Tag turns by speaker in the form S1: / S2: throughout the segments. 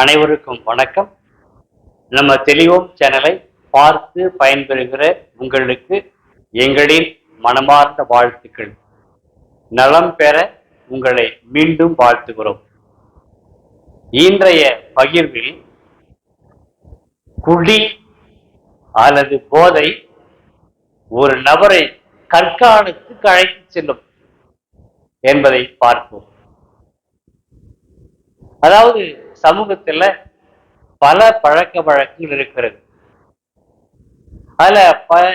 S1: அனைவருக்கும் வணக்கம். நம்ம தெளிவோம் சேனலை பார்த்து பயன்பெறுகிற உங்களுக்கு எங்களின் மனமார்ந்த வாழ்த்துக்கள். நலம் பெற உங்களை மீண்டும் வாழ்த்துகிறோம். இன்றைய பகிர்வில் குடி அல்லது போதை ஒரு நபரை கற்காலத்துக்கு அழைத்து செல்லும் என்பதை பார்ப்போம். அதாவது சமூகத்துல பல பழக்க வழக்கங்கள் இருக்கிறது. அதுல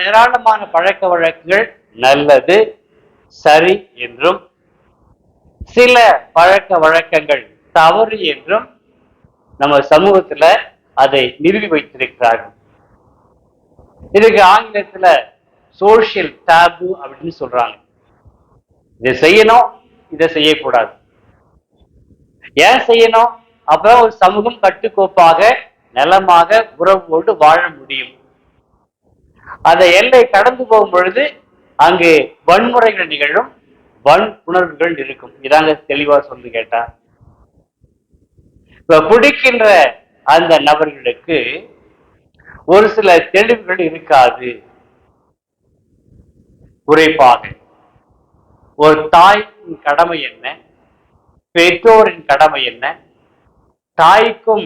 S1: ஏராளமான பழக்க வழக்குகள் நல்லது சரி என்றும் சில பழக்க வழக்கங்கள் தவறு என்றும் நம்ம சமூகத்துல அதை நிறுவி வைத்திருக்கிறார்கள். இதுக்கு ஆங்கிலத்துல சோசியல் டேபு அப்படின்னு சொல்றாங்க. இதை செய்யணும் இதை செய்யக்கூடாது. ஏன் செய்யணும்? அப்புறம் ஒரு சமூகம் கட்டுக்கோப்பாக நலமாக உறவோடு வாழ முடியும். அந்த எல்லை கடந்து போகும் பொழுது அங்கு வன்முறைகள் நிகழும் வன் உணர்வுகள் இருக்கும். இதாங்க தெளிவா சொல்லி கேட்டா. இப்ப குடிக்கின்ற அந்த நபர்களுக்கு ஒரு சில தெளிவுகள் இருக்காது. உரைப்பாக ஒரு தாயின் கடமை என்ன? பெற்றோரின் கடமை என்ன? தாய்க்கும்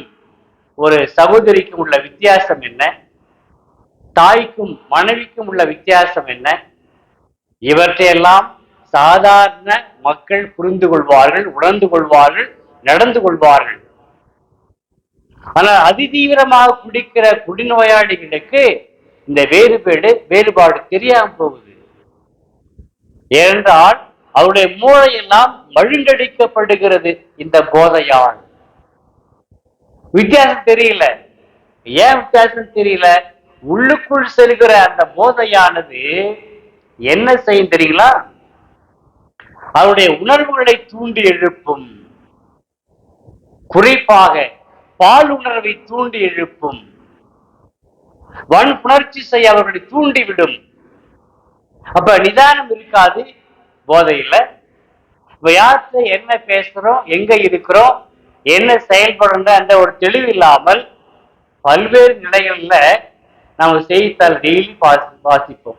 S1: ஒரு சகோதரிக்கும் உள்ள வித்தியாசம் என்ன? தாய்க்கும் மனைவிக்கும் உள்ள வித்தியாசம் என்ன? இவற்றையெல்லாம் சாதாரண மக்கள் புரிந்து கொள்வார்கள் உணர்ந்து கொள்வார்கள் நடந்து கொள்வார்கள். ஆனால் அதிதீவிரமாக குடிக்கிற குடிநோயாளிகளுக்கு இந்த வேறுபாடு வேறுபாடு தெரியாமல் போகுது. ஏனென்றால் அவருடைய மூளையெல்லாம் மழுங்கடிக்கப்படுகிறது இந்த போதையால். வித்தியாசம் தெரியல. ஏன் வித்தியாசம் தெரியல? உள்ளுக்குள் செல்கிற அந்த போதையானது என்ன செய்யும் தெரியுங்களா? அவருடைய உணர்வுகளை தூண்டி எழுப்பும். குறிப்பாக பால் உணர்வை தூண்டி எழுப்பும். வன் புணர்ச்சி செய்ய அவர்களை தூண்டிவிடும். அப்ப நிதானம் இருக்காது. போதையில் இப்ப யார்கிட்ட என்ன பேசுறோம் எங்க இருக்கிறோம் என்ன செயல்படுற அந்த ஒரு தெளிவு இல்லாமல் பல்வேறு நிலைகள்ல நம்ம செய்தித்தாள் டெய்லி வாசி வாசிப்போம்.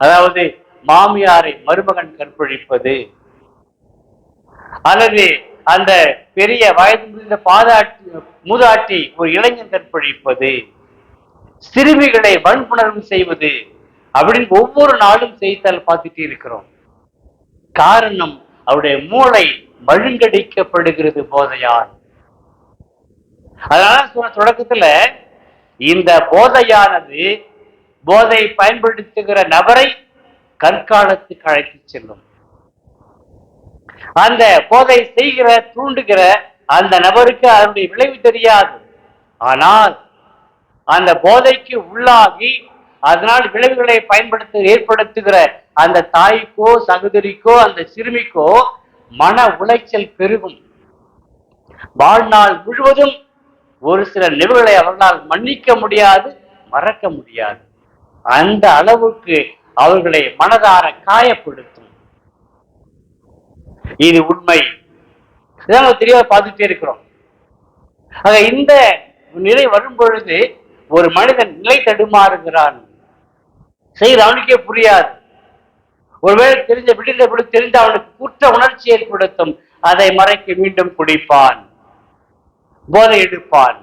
S1: அதாவது மாமியாரை மருமகன் கற்பழிப்பது. அல்லது அந்த பெரிய வயது முடிந்த பாதாட்டி மூதாட்டி ஒரு இளைஞன் கற்பழிப்பது. சிறுமிகளை வன்புணர்வு செய்வது. அப்படின்னு ஒவ்வொரு நாளும் செய்தித்தாள் பார்த்துட்டே இருக்கிறோம். காரணம் அவருடைய மூளை மழுங்கடிக்கப்படுகிறது போதையால். அதனால சொன்ன தொடக்கத்துல இந்த போதையானது போதை பயன்படுத்துகிற நபரை கற்காலத்துக்கு அழைத்து செல்லும். அந்த போதை செய்கிற தூண்டுகிற அந்த நபருக்கு அதனுடைய விளைவு தெரியாது. ஆனால் அந்த போதைக்கு உள்ளாகி அதனால் விளைவுகளை பயன்படுத்த ஏற்படுத்துகிற அந்த தாய்க்கோ சகோதரிக்கோ அந்த சிறுமிக்கோ மன உளைச்சல் பெருகும். வாழ்நாள் முழுவதும் ஒரு சில நிகழ்வுகளை அவர்களால் மன்னிக்க முடியாது மறக்க முடியாது. அந்த அளவுக்கு அவர்களை மனதார காயப்படுத்தும். இது உண்மை. இதான் நம்ம தெளிவா பார்த்துட்டே இருக்கிறோம். ஆக இந்த நிலை வரும் பொழுது ஒரு மனிதன் நிலை தடுமாறுகிறான். செய்கிற அவனுக்கே புரியாது. ஒருவேளை தெரிஞ்ச விடுந்த விடு தெரிந்து அவனுக்கு குற்ற உணர்ச்சி ஏற்படுத்தும் அதை மறைக்க மீண்டும் குடிப்பான் போதை எடுப்பான்.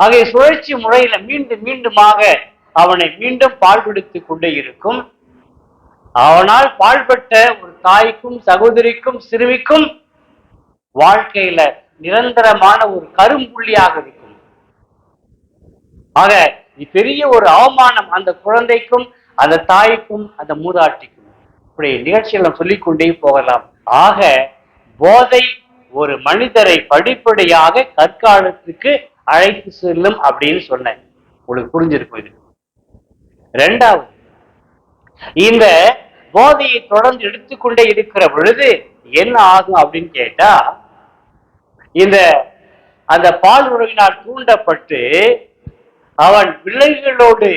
S1: ஆகிய சுழற்சி முறையில மீண்டும் மீண்டுமாக அவனை மீண்டும் பால்படுத்திக் கொண்டே இருக்கும். அவனால் பாழ்பட்ட ஒரு தாய்க்கும் சகோதரிக்கும் சிறுமிக்கும் வாழ்க்கையில நிரந்தரமான ஒரு கரும்புள்ளியாக இருக்கும். ஆக பெரிய ஒரு அவமானம். அந்த குழந்தைக்கும் அந்த தாய்க்கும் அந்த மூதாட்டிக்கும். இப்படி நிகழ்ச்சிகளை சொல்லிக்கொண்டே போகலாம். ஆக போதை ஒரு மனிதரை படிப்படியாக கற்காலத்துக்கு அழைத்து செல்லும் அப்படின்னு சொன்னேன். உங்களுக்கு புரிஞ்சிருக்கும் இது. ரெண்டாவது இந்த போதையை தொடர்ந்து எடுத்துக்கொண்டே இருக்கிற பொழுது என்ன ஆகும் அப்படின்னு கேட்டா இந்த அந்த பால் உறவினால் தூண்டப்பட்டு அவன் விலங்குகளோடு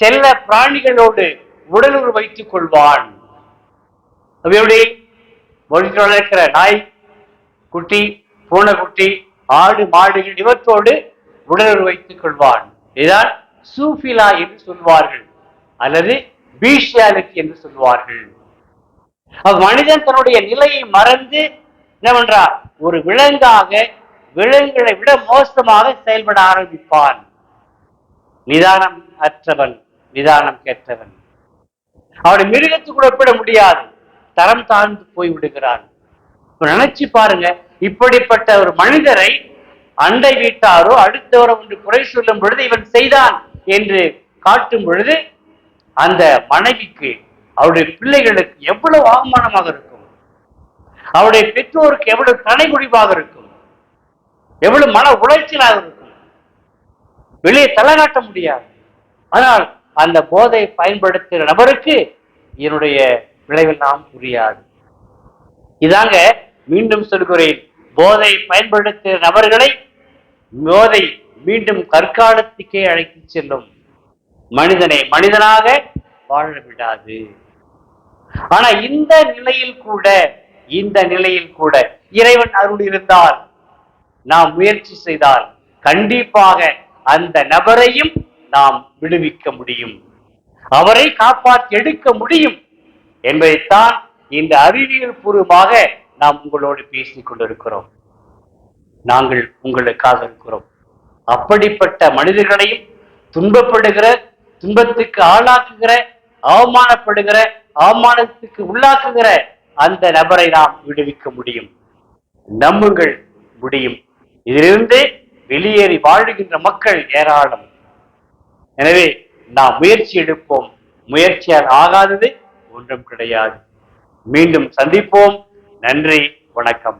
S1: செல்ல பிராணிகளோடு உடலுறு வைத்துக் கொள்வான் அப்ப எப்படி வீட்டில் வளர்க்கிற நாய் குட்டி பூனைக்குட்டி ஆடு மாடுகள் இவற்றோடு உடலுறு வைத்துக் கொள்வான் இதுதான் சூஃபிலா என்று சொல்வார்கள். அல்லது பீஷியாலிட்டி என்று சொல்வார்கள். மனிதன் தன்னுடைய நிலையை மறந்து என்ன ஒரு விலங்காக விலங்குகளை விட மோசமாக செயல்பட ஆரம்பிப்பான். நிதானம் அற்றவன். நிதானம் கேட்டவன். அவனை மிருகத்துக்கு ஒப்பிட முடியாது. தரம் தாழ்ந்து போய் விடுகிறான். நினைச்சு பாருங்க இப்படிப்பட்ட ஒரு மனிதரை அண்டை வீட்டாரோ அடுத்தவரோ ஒன்று குறை சொல்லும் பொழுது இவன் செய்தான் என்று காட்டும் பொழுது அந்த மனைவிக்கு அவருடைய பிள்ளைகளுக்கு எவ்வளவு அவமானமாக இருக்கும். அவருடைய பெற்றோருக்கு எவ்வளவு தனைமுடிவாக இருக்கும். எவ்வளவு மன உளைச்சலாக இருக்கும். வெளியே தலை காட்ட முடியாது. ஆனால் அந்த போதை பயன்படுத்துகிற நபருக்கு இதனுடைய விளைவெல்லாம் புரியாது இதாங்க மீண்டும் சொல்கிறேன் போதை பயன்படுத்துகிற நபர்களை போதை மீண்டும் கற்காலத்துக்கே அழைத்து செல்லும் மனிதனை மனிதனாக வாழ விடாது. ஆனா இந்த நிலையில் கூட இந்த நிலையில் கூட இறைவன் அருள் இருந்தால் நாம் முயற்சி செய்தால் கண்டிப்பாக அந்த நபரையும் நாம் விடுவிக்க முடியும். அவரை காப்பாற்றி எடுக்க முடியும் என்பதைத்தான் இந்த அறிவியல் பூர்வமாக நாம் உங்களோடு பேசிக் கொண்டிருக்கிறோம். நாங்கள் உங்களுக்காக இருக்கிறோம். அப்படிப்பட்ட மனிதர்களையும் துன்பப்படுகிற துன்பத்துக்கு ஆளாக்குகிற அவமானப்படுகிற அவமானத்துக்கு உள்ளாக்குகிற அந்த நபரை நாம் விடுவிக்க முடியும். நம்புங்கள் முடியும். இதிலிருந்து வெளியேறி வாழுகின்ற மக்கள் ஏராளம். எனவே நாம் முயற்சி எடுப்போம். முயற்சியால் ஆகாதது ஒன்றும் கிடையாது. மீண்டும் சந்திப்போம். நன்றி வணக்கம்.